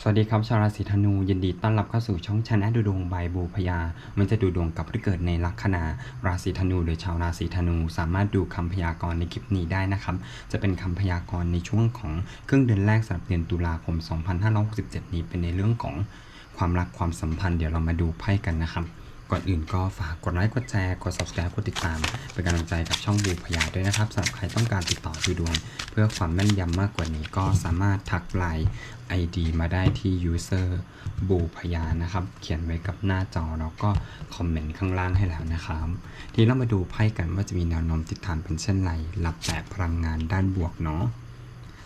สวัสดีครับชาวราศีธนูยินดีต้อนรับเข้าสู่ช่องชนะดูดวงใบบูพยามันจะดูดวงกับผู้เกิดในลัคนาราศีธนูหรือชาวราศีธนู สามารถดูคำพยากรณ์ในคลิปนี้ได้นะครับ จะเป็นคำพยากรณ์ในช่วงของครึ่งเดือนแรกสำหรับเดือนตุลาคม 2567 นี้เป็นในเรื่องของความรักความสัมพันธ์เดี๋ยวเรามาดูไพ่กันนะครับ ก่อนอื่นก็ฝากกดไลค์ กดแชร์ กด subscribe กดติดตาม เป็นกำลังใจกับช่องบูพยาด้วยนะครับสำหรับใครต้องการติดต่อดูดวง เพื่อความแม่นยำมากกว่านี้ก็สามารถทักไลน์ ID มาได้ที่ user บูพยานะครับ เขียนไว้กับหน้าจอแล้วก็คอมเมนต์ข้างล่างให้แล้วนะครับ ทีนี้เรามาดูไพ่กันว่าจะมีแนวโน้มทิศทางเป็นเช่นไรรับแต่พลังงานด้านบวกเนาะ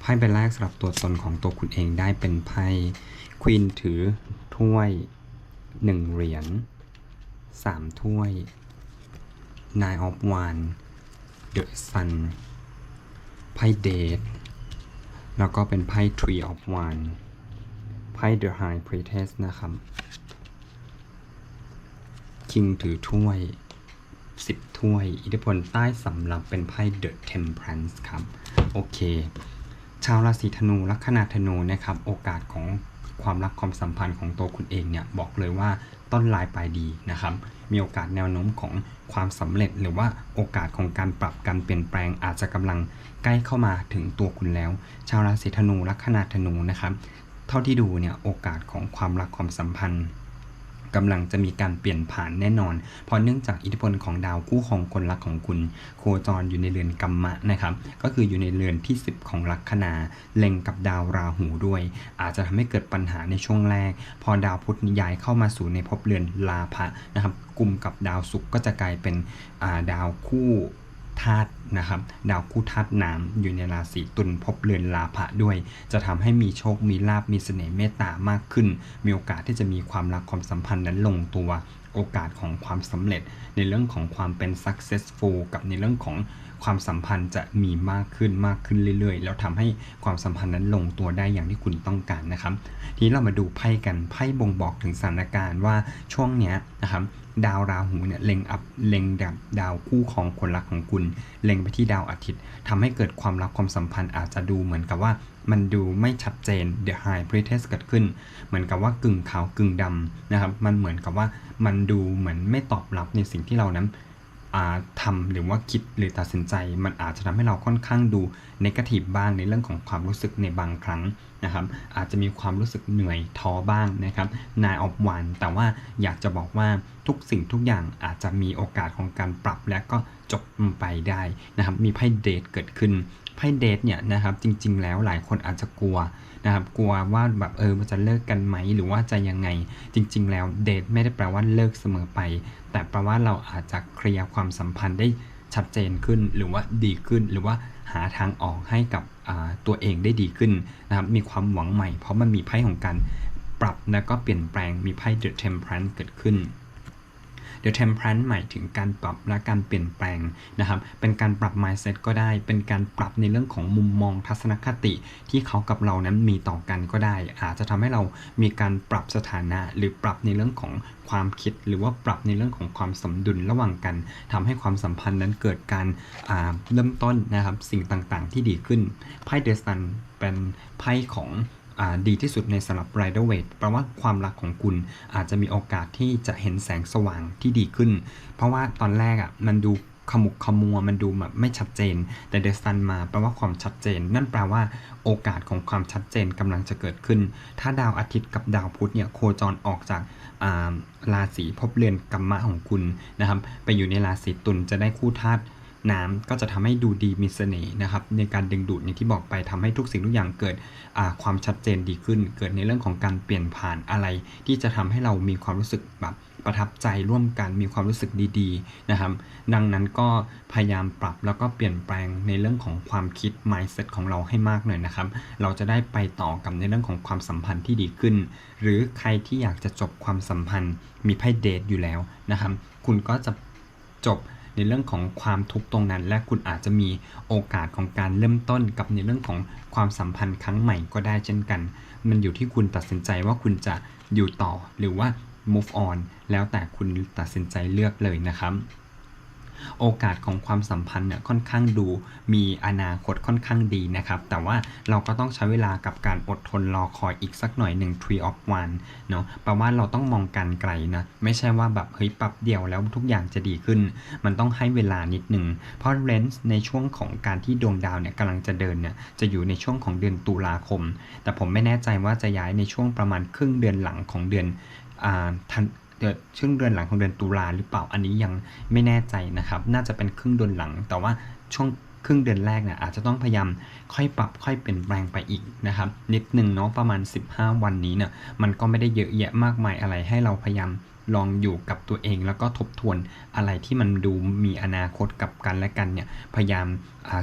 ไพ่ใบแรกสำหรับตัวตนของตัวคุณเองได้เป็นไพ่ควีนถือถ้วยหนึ่งเหรียญ สามถ้วย Nine of Wands The Sun ไพ่เดทแล้วก็เป็นไพ่ Tree of Wands ไพ่ The High Priestess นะครับ คิงถือถ้วย10ถ้วย อิทธิพลใต้สำหรับเป็นไพ่ The Temperance ครับ โอเค ชาวราศีธนูลัคนาธนูนะครับ โอกาสของความรักความสัมพันธ์ของตัวคุณเองเนี่ย บอกเลยว่า ต้นลายปลายดีนะครับ มีโอกาสแนวโน้มของความสำเร็จ หรือว่าโอกาสของการปรับการเปลี่ยนแปลงอาจจะกำลังใกล้เข้ามาถึงตัวคุณแล้ว ชาวราศีธนูลัคนาธนูนะครับ เท่าที่ดูเนี่ยโอกาสของความรักความสัมพันธ์ กำลังจะมีการเปลี่ยนผ่านแน่นอน เพราะเนื่องจากอิทธิพลของดาวคู่ของคนรักของคุณ โคจรอยู่ในเรือนกัมมะนะครับ ก็คืออยู่ในเรือนที่ 10 ของลัคนาเล็งกับดาวราหูด้วย อาจจะทำให้เกิดปัญหาในช่วงแรก พอดาวพุธย้ายเข้ามาสู่ในภพเรือนลาภะนะครับกลุ่มกับดาวศุกร์ก็จะกลายเป็นาดาวคู่ ธาตุนะครับ ดาวคู่ธาตุน้ำอยู่ในราศีตุลพบเรือนลาภะด้วย จะทำให้มีโชค มีลาบ มีเสน่ห์เมตตามากขึ้น มีโอกาสที่จะมีความรักความสัมพันธ์นั้นลงตัว โอกาสของความสำเร็จ ในเรื่องของความเป็น successful กับในเรื่องของ ความสัมพันธ์จะมีมากขึ้นมากขึ้นเรื่อยๆ แล้วทำให้ความสัมพันธ์นั้นลงตัวได้อย่างที่คุณต้องการนะครับ ทีนี้เรามาดูไพ่กันไพ่บ่งบอกถึงสถานการณ์ว่าช่วงเนี้ยนะครับดาวราหูเนี่ยเล็งอัพเล็งดับดาวคู่ของคนรักของคุณ เล็งไปที่ดาวอาทิตย์ทำให้เกิดความรักความสัมพันธ์อาจจะดูเหมือนกับว่ามันดูไม่ชัดเจน The High Priestess เกิดขึ้น เหมือนกับว่ากึ่งขาวกึ่งดำนะครับ มันเหมือนกับว่ามันดูเหมือนไม่ตอบรับในสิ่งที่เรานั้น อ่าทำหรือว่าคิดหรือตัดสินใจ มันอาจจะทำให้เราค่อนข้างดูนกาทีฟบ้างในเรื่องของความรู้สึกในบางครั้งนะครับ อาจจะมีความรู้สึกเหนื่อยท้อบ้างนะครับนายออฟวันแต่ว่าอยากจะบอกว่าทุกสิ่งทุกอย่างอาจจะมีโอกาสของการปรับและก็จบไปได้นะครับ มีไพ่เดทเกิดขึ้น ไพ่เดทเนี่ยนะครับจริง ๆ แล้วหลายคนอาจจะกลัวนะครับกลัวว่าแบบเออมันจะเลิกกันไหมหรือว่าจะยังไง จริง ๆ แล้วเดทไม่ได้แปลว่าเลิกเสมอไป แต่แปลว่าเราอาจจะเคลียร์ความสัมพันธ์ได้ชัดเจนขึ้นหรือว่าดีขึ้นหรือว่าหาทางออกให้กับตัวเองได้ดีขึ้นนะครับมีความหวังใหม่เพราะมันมีไพ่ของการปรับแล้วก็เปลี่ยนแปลงมีไพ่ The Temperance เกิดขึ้น The Temperance หมายถึงการปรับและการเปลี่ยนแปลงนะครับ เป็นการปรับ mindset ก็ได้ เป็นการปรับในเรื่องของมุมมองทัศนคติ ที่เขากับเรานั้นมีต่อกันก็ได้ อาจจะทำให้เรามีการปรับสถานะ หรือปรับในเรื่องของความคิด หรือว่าปรับในเรื่องของความสมดุลระหว่างกันทำให้ความสัมพันธ์นั้นเกิดการาเริ่มต้นนะครับ สิ่งต่างๆ ที่ดีขึ้นไพ่เดสันเป็นไพ่ของ ดีที่สุดในสำหรับ Rider Waite แปลว่าความรักของคุณอาจจะมีโอกาสที่จะเห็นแสงสว่างที่ดีขึ้น เพราะว่าตอนแรกอะมันดูขมุกขมัวมันดูแบบไม่ชัดเจน แต่เดซันมาแปลว่าความชัดเจน นั่นแปลว่าโอกาสของความชัดเจนกำลังจะเกิดขึ้น ถ้าดาวอาทิตย์กับดาวพุธเนี่ยโคจรออกจากราศีภพเรือนกัมมะของคุณนะครับ ไปอยู่ในราศีตุลจะได้คู่ธาตุ น้ำก็จะทำให้ดูดีมีเสน่ห์นะครับในการดึงดูดอย่างที่บอกไปทำให้ทุกสิ่งทุกอย่างเกิดความชัดเจนดีขึ้น เกิดในเรื่องของการเปลี่ยนผ่านอะไร ที่จะทำให้เรามีความรู้สึกแบบประทับใจร่วมกันมีความรู้สึกดีๆนะครับ ดังนั้นก็พยายามปรับแล้วก็เปลี่ยนแปลงในเรื่องของความคิด mindset ของเราให้มากหน่อยนะครับ เราจะได้ไปต่อกับในเรื่องของความสัมพันธ์ที่ดีขึ้น หรือใครที่อยากจะจบความสัมพันธ์มีไพ่เดทอยู่แล้วนะครับ คุณก็จะจบ ในเรื่องของความทุกข์ตรงนั้น และคุณอาจจะมีโอกาสของการเริ่มต้นกับในเรื่องของความสัมพันธ์ครั้งใหม่ก็ได้เช่นกัน มันอยู่ที่คุณตัดสินใจว่าคุณจะอยู่ต่อหรือว่า move on แล้วแต่คุณตัดสินใจเลือกเลยนะครับ โอกาสของความสัมพันธ์เนี่ยค่อนข้างดูมีอนาคตค่อนข้างดีนะครับ แต่ว่าเราก็ต้องใช้เวลากับการอดทนรอคอยอีกสักหน่อยหนึ่ง tree of one เนาะแปลว่าเราต้องมองการไกลนะ ไม่ใช่ว่าแบบเฮ้ยปรับเดียวแล้วทุกอย่างจะดีขึ้น มันต้องให้เวลานิดหนึ่ง เพราะเรนส์ในช่วงของการที่ดวงดาวเนี่ยกำลังจะเดินเนี่ยจะอยู่ในช่วงของเดือนตุลาคม แต่ผมไม่แน่ใจว่าจะย้ายในช่วงประมาณครึ่งเดือนหลังของเดือนอ่าธัน เดือนช่วงเดือนหลังของเดือนตุลาหรือเปล่าอันนี้ยังไม่แน่ใจนะครับ น่าจะเป็นครึ่งเดือนหลัง แต่ว่าช่วงครึ่งเดือนแรกเนี่ยอาจจะต้องพยายามค่อยปรับค่อยเปลี่ยนแปลงไปอีกนะครับนิดหนึ่งเนาะประมาณ 15 วันนี้เนี่ยมันก็ไม่ได้เยอะแยะมากมายอะไรให้เราพยายาม ลองอยู่กับตัวเอง แล้วก็ทบทวนอะไรที่มันดูมีอนาคตกับกันและกันเนี่ยพยายาม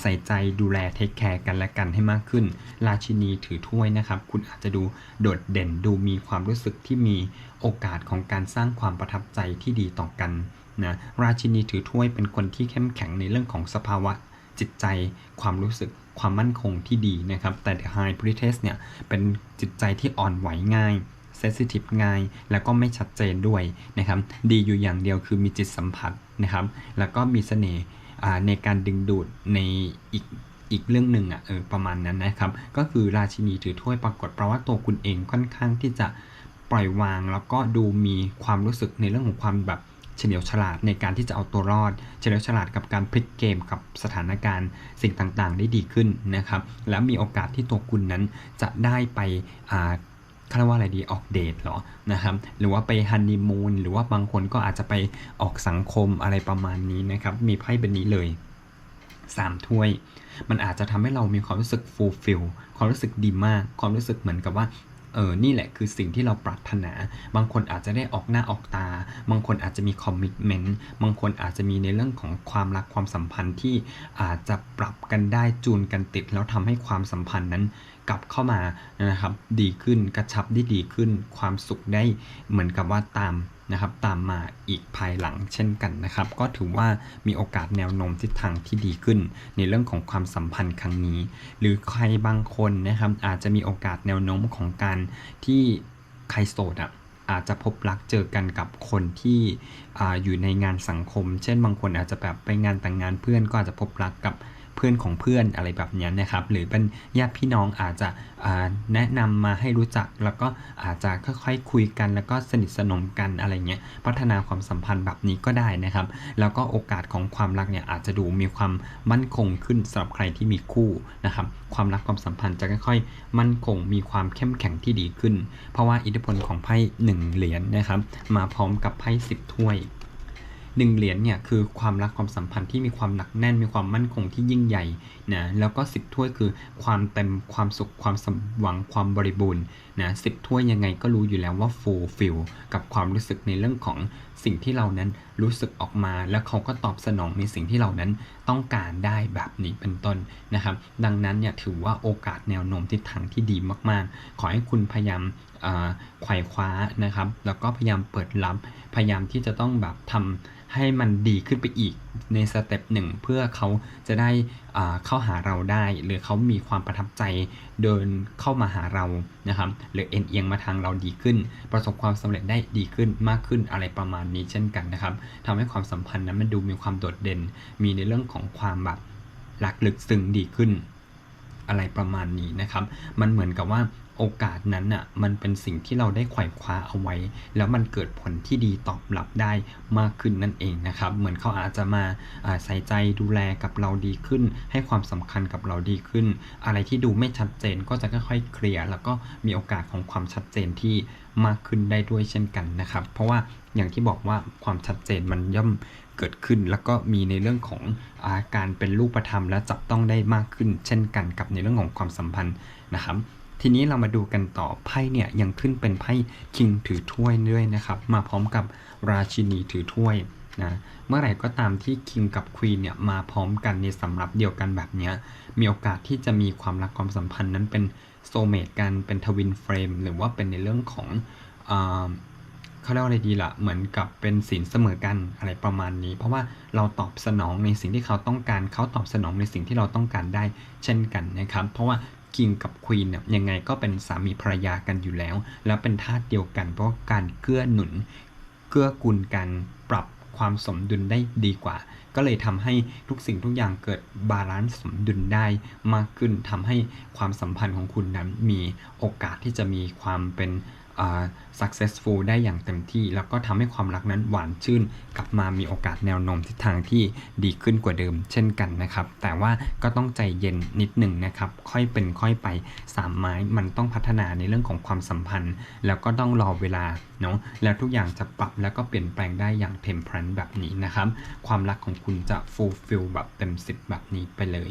ใส่ใจดูแลเทคแคร์กันและกันให้มากขึ้น ราชินีถือถ้วยนะครับ คุณอาจจะดูโดดเด่นดูมีความรู้สึกที่มีโอกาสของการสร้างความประทับใจที่ดีต่อกันนะราชินีถือถ้วยเป็นคนที่เข้มแข็งในเรื่องของสภาวะจิตใจความรู้สึกความมั่นคงที่ดีนะครับ แต่ The High Priestess เนี่ยเป็นจิตใจที่อ่อนไหวง่าย sensitive ง่าย แล้วก็ไม่ชัดเจนด้วยนะครับดีอยู่อย่างเดียวคือมีจิตสัมผัสนะครับ แล้วก็มีเสน่ห์ในการดึงดูดในอีกอีกเรื่องหนึ่งอะเออประมาณนั้นนะครับ ก็คือราชินีถือถ้วยปรากฏเพราะว่าตัวคุณเองค่อนข้างที่จะปล่อยวาง แล้วก็ดูมีความรู้สึกในเรื่องของความแบบเฉลียวฉลาดในการที่จะเอาตัวรอด เฉลียวฉลาดกับการพลิกเกมกับสถานการณ์สิ่งต่างๆ ได้ดีขึ้นนะครับ แล้วมีโอกาสที่ตัวคุณนั้นจะได้ไปอ่า เขาเรียกว่าอะไรดีออกเดทเหรอนะครับหรือว่าไปฮันนีมูนหรือว่าบางคนก็อาจจะไปออกสังคมอะไรประมาณนี้นะครับ มีไพ่เป็นนี้เลยสามถ้วย มันอาจจะทำให้เรามีความรู้สึก fulfill ความรู้สึกดีมาก ความรู้สึกเหมือนกับว่าเออ นี่แหละคือสิ่งที่เราปรารถนา บางคนอาจจะได้ออกหน้าออกตา บางคนอาจจะมีคอมมิ t เมนต์ บางคนอาจจะมีในเรื่องของความรักความสัมพันธ์ที่อาจจะปรับกันได้จูนกันติด แล้วทำให้ความสัมพันธ์นั้น กลับเข้ามานะครับ ดีขึ้นกระชับได้ดีขึ้น ความสุขได้เหมือนกับว่าตามนะครับตามมาอีกภายหลังเช่นกันนะครับ ก็ถือว่ามีโอกาสแนวโน้มทิศทางที่ดีขึ้น ในเรื่องของความสัมพันธ์ครั้งนี้ หรือใครบางคนนะครับอาจจะมีโอกาสแนวโน้มของการที่ใครโสดอะอาจจะพบรักเจอกันกับคนที่ออยู่ในงานสังคม เช่นบางคนอาจจะแบบไปงานแต่งงานเพื่อนก็อาจจะพบรักกับ เพื่อนของเพื่อนอะไรแบบนี้นะครับ หรือเป็นญาติพี่น้องอาจจะแนะนำมาให้รู้จัก แล้วก็อาจจะค่อยๆคุยกัน แล้วก็สนิทสนมกันอะไรเงี้ยพัฒนาความสัมพันธ์แบบนี้ก็ได้นะครับ แล้วก็โอกาสของความรักเนี่ยอาจจะดูมีความมั่นคงขึ้นสำหรับใครที่มีคู่นะครับ ความรักความสัมพันธ์จะค่อยๆ มั่นคงมีความเข้มแข็งที่ดีขึ้น เพราะว่าอิทธิพลของไพ่หนึ่งเหรียญนะครับ มาพร้อมกับไพ่สิบถ้วย หนึ่งเหรียญเนี่ยคือความรักความสัมพันธ์ที่มีความหนักแน่นมีความมั่นคงที่ยิ่งใหญ่นะแล้วก็สิบถ้วยคือความเต็มความสุขความสมหวังความบริบูรณ์นะสิบถ้วยยังไงก็รู้อยู่แล้วว่า fulfill กับความรู้สึกในเรื่องของสิ่งที่เรานั้นรู้สึกออกมา แล้วเขาก็ตอบสนองในสิ่งที่เรานั้นต้องการได้แบบนี้เป็นต้นนะครับ ดังนั้นเนี่ยถือว่าโอกาสแนวโน้มทิศทางที่ดีมาก ๆ ขอให้คุณพยายามไขว่คว้านะครับ แล้วก็พยายามเปิดรับ พยายามที่จะต้องแบบทำ ให้มันดีขึ้นไปอีกในสเต็ปหนึ่งเพื่อเขาจะได้เข้าหาเราได้ หรือเขามีความประทับใจเดินเข้ามาหาเรานะครับหรือเอ็นเอียงมาทางเราดีขึ้น ประสบความสำเร็จได้ดีขึ้นมากขึ้นอะไรประมาณนี้เช่นกันนะครับทำให้ความสัมพันธ์นั้นมันดูมีความโดดเด่น มีในเรื่องของความแบบรักลึกซึ้งดีขึ้น อะไรประมาณนี้นะครับ มันเหมือนกับว่า โอกาสนั้นอะมันเป็นสิ่งที่เราได้ไขว่คว้าเอาไว้ แล้วมันเกิดผลที่ดีตอบรับได้มากขึ้นนั่นเองนะครับ เหมือนเขาอาจจะมาาใส่ใจดูแลกับเราดีขึ้น ให้ความสำคัญกับเราดีขึ้น อะไรที่ดูไม่ชัดเจนก็จะค่อยๆเคลียร์แล้วก็มีโอกาสของความชัดเจนที่มากขึ้นได้ด้วยเช่นกันนะครับ เพราะว่าอย่างที่บอกว่าความชัดเจนมันย่อมเกิดขึ้น แล้วก็มีในเรื่องของอาการเป็นรูปธรรมและจับต้องได้มากขึ้น เช่นกันกับในเรื่องของความสัมพันธ์นะครับ ทีนี้เรามาดูกันต่อไพ่เนี่ยยังขึ้นเป็นไพ่คิงถือถ้วยด้วยนะครับ มาพร้อมกับราชินีถือถ้วยนะเมื่อไหร่ก็ตามที่คิงกับควีนเนี่ยมาพร้อมกันในสำรับเดียวกันแบบนี้มีโอกาสที่จะมีความรักความสัมพันธ์นั้นเป็นโซเมตกันเป็นทวินเฟรมหรือว่าเป็นในเรื่องของเขาเรียกว่าอะไรดีละ่ะ เหมือนกับเป็นสินเสมอกันอะไรประมาณนี้ เพราะว่าเราตอบสนองในสิ่งที่เขาต้องการ เขาตอบสนองในสิ่งที่เราต้องการได้เช่นกันนะครับ เพราะว่า คิงกับควีนเนี่ยยังไงก็เป็นสามีภรรยากันอยู่แล้ว แล้วเป็นธาตุเดียวกัน เพราะการเกื้อหนุน เกื้อกูลกันปรับความสมดุลได้ดีกว่า ก็เลยทำให้ทุกสิ่งทุกอย่างเกิดบาลานซ์สมดุลได้มากขึ้นทำให้ความสัมพันธ์ของคุณนั้นมีโอกาสที่จะมีความเป็น successful ได้อย่างเต็มที่ แล้วก็ทำให้ความรักนั้นหวานชื่น กลับมามีโอกาสแนวโน้มทิศทางที่ดีขึ้นกว่าเดิม เช่นกันนะครับ แต่ว่าก็ต้องใจเย็นนิดหนึ่งนะครับ ค่อยเป็นค่อยไปสามไม้มันต้องพัฒนาในเรื่องของความสัมพันธ์ แล้วก็ต้องรอเวลาเนาะแล้วทุกอย่างจะปรับแล้วก็เปลี่ยนแปลงได้อย่างเทมเพลนแบบนี้นะครับ ความรักของคุณจะ fulfill แบบเต็มสิบแบบนี้ไปเลย